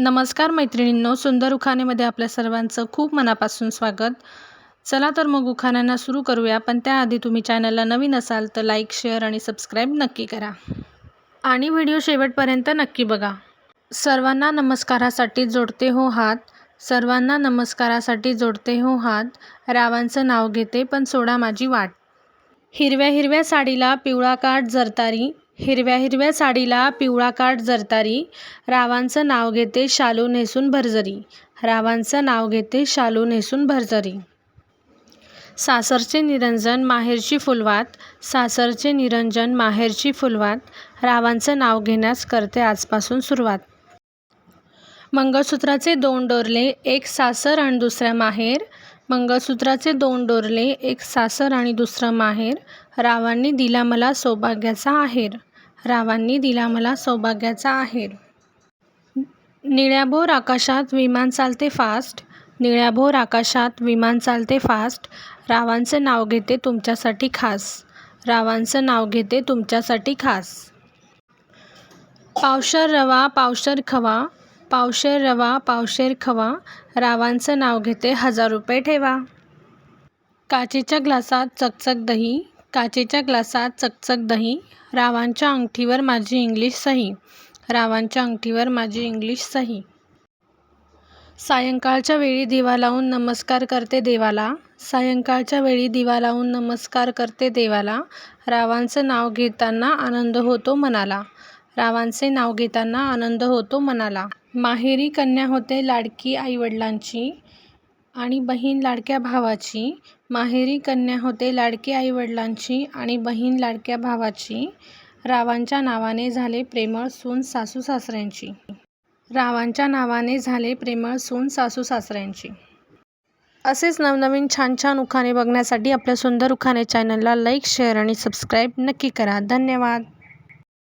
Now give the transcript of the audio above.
नमस्कार मैत्रिणींनो सुंदर उखाणेमध्ये आपल्या सर्वांचं खूप मनापासून स्वागत. चला तर मग उखाण्यांना सुरू करूया पण त्याआधी तुम्ही चॅनलला नवीन असाल तर लाईक शेअर आणि सबस्क्राईब नक्की करा. आणि व्हिडिओ शेवटपर्यंत नक्की बघा. सर्वांना नमस्कारासाठी जोडते हो हात सर्वांना नमस्कारासाठी जोडते हो हात रावांचं नाव घेते पण सोडा माझी वाट. हिरव्या हिरव्या साडीला पिवळा काठ जरतारी हिरव्या हिरव्या साडीला पिवळा काठ जरतारी. रावांचं नाव घेते शालू नेसून भरजरी. रावांचं नाव घेते शालू नेसून भरजरी. सासरचे निरंजन माहेरची फुलवात. सासरचे निरंजन माहेरची फुलवात. रावांचं नाव घेण्यास करते आजपासून सुरुवात. मंगळसूत्राचे दोन डोरले एक सासर आणि दुसऱ्या माहेर. मंगळसूत्राचे दोन डोरले एक सासर आणि दुसरं माहेर. रावांनी दिला मला सौभाग्याचा आहेर. रावांनी दिला मला सौभाग्याचा आहेर. निळ्याभोर आकाशात विमान चालते फास्ट निळ्याभोर आकाशात विमान चालते फास्ट रावांचं नाव घेते तुमच्यासाठी खास. रावांचं नाव घेते तुमच्यासाठी खास. पावशर रवा पावशर खवा. पावशेर रवा पावशेर खवा. रावांचं नाव घेते हजार रुपये ठेवा. काचेच्या ग्लासात चकचक दही. काचेच्या ग्लासात चकचक दही रावांच्या अंगठीवर माझी इंग्लिश सही रावांच्या अंगठीवर माझी इंग्लिश सही. सायंकाळच्या वेळी दिवा लावून नमस्कार करते देवाला सायंकाळच्या वेळी दिवा लावून नमस्कार करते देवाला रावांचं नाव घेताना आनंद होतो मनाला रावांचे नाव घेताना आनंद होतो मनाला. माहेरी कन्या होते लाडकी आईवडिलांची आणि बहीण लाडक्या भावाची. माहेरी कन्या होते लाडकी आईवडिलांची आणि बहीण लाडक्या भावाची. रावांच्या नावाने झाले प्रेमळ सून सासू सासऱ्यांची. रावांच्या नावाने झाले प्रेमळ सून सासू सासऱ्यांची. असेच नवनवीन छान छान उखाणे बघण्यासाठी आपल्या सुंदर उखाणे चॅनलला लाईक शेअर आणि सबस्क्राईब नक्की करा. धन्यवाद.